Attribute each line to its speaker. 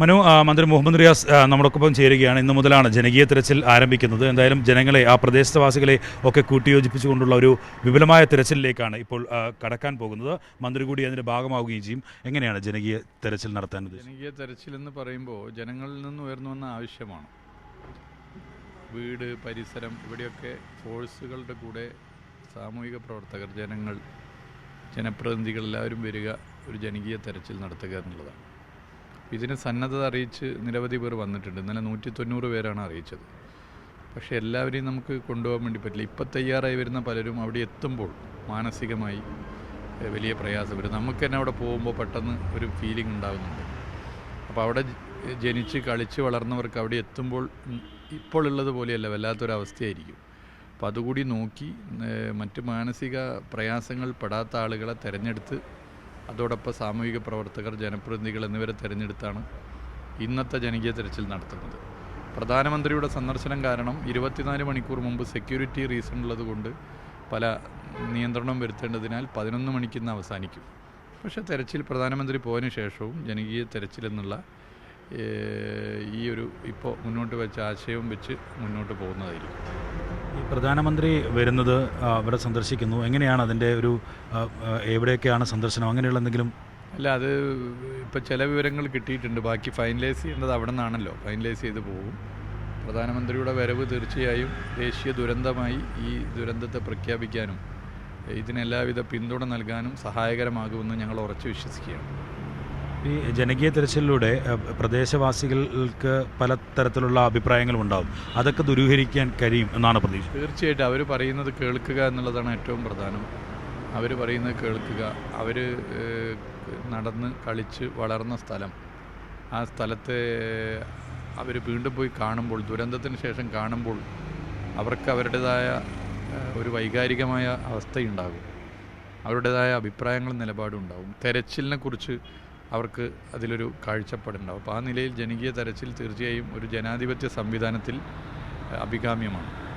Speaker 1: മനു മന്ത്രി മുഹമ്മദ് റിയാസ് നമ്മോടൊപ്പം ചേരുകയാണ്. ഇന്നു മുതലാണ് ജനകീയ തിരച്ചിൽ ആരംഭിക്കുന്നത്. എന്തായാലും ജനങ്ങളെ ആ പ്രദേശവാസികളെ ഒക്കെ കൂട്ടിയോജിപ്പിച്ചുകൊണ്ടുള്ള ഒരു വിപുലമായ തിരച്ചിലിലേക്കാണ് ഇപ്പോൾ കടക്കാൻ പോകുന്നത്. മന്ത്രി കൂടി അതിന്റെ ഭാഗമാവുകയും ചെയ്യും. എങ്ങനെയാണ് ജനകീയ തിരച്ചിൽ നടത്താൻ
Speaker 2: ജനകീയ തിരച്ചിൽ എന്ന് പറയുമ്പോൾ ജനങ്ങളിൽ നിന്ന് ഉയർന്നു വന്ന ആവശ്യമാണ്. വീട് പരിസരം ഇവിടെയൊക്കെ ഫോഴ്സുകളുടെ കൂടെ സാമൂഹിക പ്രവർത്തകർ ജനങ്ങൾ ജനപ്രതിനിധികൾ എല്ലാവരും വരിക ഒരു ജനകീയ തെരച്ചിൽ നടത്തുക എന്നുള്ളതാണ്. ഇതിന് സന്നദ്ധത അറിയിച്ച് നിരവധി പേർ വന്നിട്ടുണ്ട്. ഇന്നലെ നൂറ്റി തൊണ്ണൂറ് പേരാണ് അറിയിച്ചത്. പക്ഷേ എല്ലാവരെയും നമുക്ക് കൊണ്ടുപോകാൻ വേണ്ടി പറ്റില്ല. ഇപ്പം തയ്യാറായി വരുന്ന പലരും അവിടെ എത്തുമ്പോൾ മാനസികമായി വലിയ പ്രയാസം വരും. നമുക്ക് തന്നെ അവിടെ പോകുമ്പോൾ പെട്ടെന്ന് ഒരു ഫീലിംഗ് ഉണ്ടാകുന്നുണ്ട് അപ്പോൾ അവിടെ ജനിച്ച് കളിച്ച് വളർന്നവർക്ക് അവിടെ എത്തുമ്പോൾ ഇപ്പോൾ ഉള്ളത് പോലെയല്ല വല്ലാത്തൊരവസ്ഥയായിരിക്കും. അപ്പോൾ അതുകൂടി നോക്കി മറ്റ് മാനസിക പ്രയാസങ്ങൾ പെടാത്ത ആളുകളെ തിരഞ്ഞെടുത്ത് അതോടൊപ്പം സാമൂഹിക പ്രവർത്തകർ ജനപ്രതിനിധികൾ എന്നിവരെ തിരഞ്ഞെടുത്താണ് ഇന്നത്തെ ജനകീയ തെരച്ചിൽ നടത്തുന്നത്. പ്രധാനമന്ത്രിയുടെ സന്ദർശനം കാരണം ഇരുപത്തിനാല് മണിക്കൂർ മുമ്പ് സെക്യൂരിറ്റി റീസൺ ഉള്ളതുകൊണ്ട് പല നിയന്ത്രണം വരുത്തേണ്ടതിനാൽ പതിനൊന്ന് മണിക്ക് ഇന്ന് അവസാനിക്കും. പക്ഷേ തെരച്ചിൽ പ്രധാനമന്ത്രി പോയതിന് ശേഷവും ജനകീയ തെരച്ചിൽ എന്നുള്ള ഈ ഒരു ഇപ്പോൾ മുന്നോട്ട് വെച്ച ആശയവും വെച്ച് മുന്നോട്ട് പോകുന്നതായിരിക്കും.
Speaker 1: ഈ പ്രധാനമന്ത്രി വരുന്നത് അവിടെ സന്ദർശിക്കുന്നു. എങ്ങനെയാണ് അതിന്റെ ഒരു എവിടെയൊക്കെയാണ് സന്ദർശനം? അങ്ങനെയുള്ള എന്തെങ്കിലും?
Speaker 2: അല്ല അത് ഇപ്പോൾ ചില വിവരങ്ങൾ കിട്ടിയിട്ടുണ്ട്. ബാക്കി ഫൈനലൈസ് ചെയ്യേണ്ടത് അവിടെ നിന്നാണല്ലോ. ഫൈനലൈസ് ചെയ്ത് പോകും. പ്രധാനമന്ത്രിയുടെ വരവ് തീർച്ചയായും ദേശീയ ദുരന്തമായി ഈ ദുരന്തത്തെ പ്രഖ്യാപിക്കാനും ഇതിനെല്ലാവിധ പിന്തുണ നൽകാനും സഹായകരമാകുമെന്ന് ഞങ്ങൾ ഉറച്ചു വിശ്വസിക്കുകയാണ്.
Speaker 1: ഈ ജനകീയ തിരച്ചിലൂടെ പ്രദേശവാസികൾക്ക് പല തരത്തിലുള്ള അഭിപ്രായങ്ങളും ഉണ്ടാവും അതൊക്കെ ദുരൂഹരിക്കാൻ കഴിയും എന്നാണ് പ്രതീക്ഷ.
Speaker 2: തീർച്ചയായിട്ടും അവർ പറയുന്നത് കേൾക്കുക എന്നുള്ളതാണ് ഏറ്റവും പ്രധാനം. അവർ പറയുന്നത് കേൾക്കുക. അവർ നടന്ന് കളിച്ച് വളർന്ന സ്ഥലം. ആ സ്ഥലത്തെ അവർ വീണ്ടും പോയി കാണുമ്പോൾ ദുരന്തത്തിന് ശേഷം കാണുമ്പോൾ അവർക്ക് അവരുടേതായ ഒരു വൈകാരികമായ അവസ്ഥയുണ്ടാകും. അവരുടേതായ അഭിപ്രായങ്ങളും നിലപാടും ഉണ്ടാകും. തെരച്ചിലിനെ കുറിച്ച് അവർക്ക് അതിലൊരു കാഴ്ചപ്പാടുണ്ടാവും. അപ്പോൾ ആ നിലയിൽ ജനകീയ തരച്ചിൽ തീർച്ചയായും ഒരു ജനാധിപത്യ സംവിധാനത്തിൽ അഭികാമ്യമാണ്.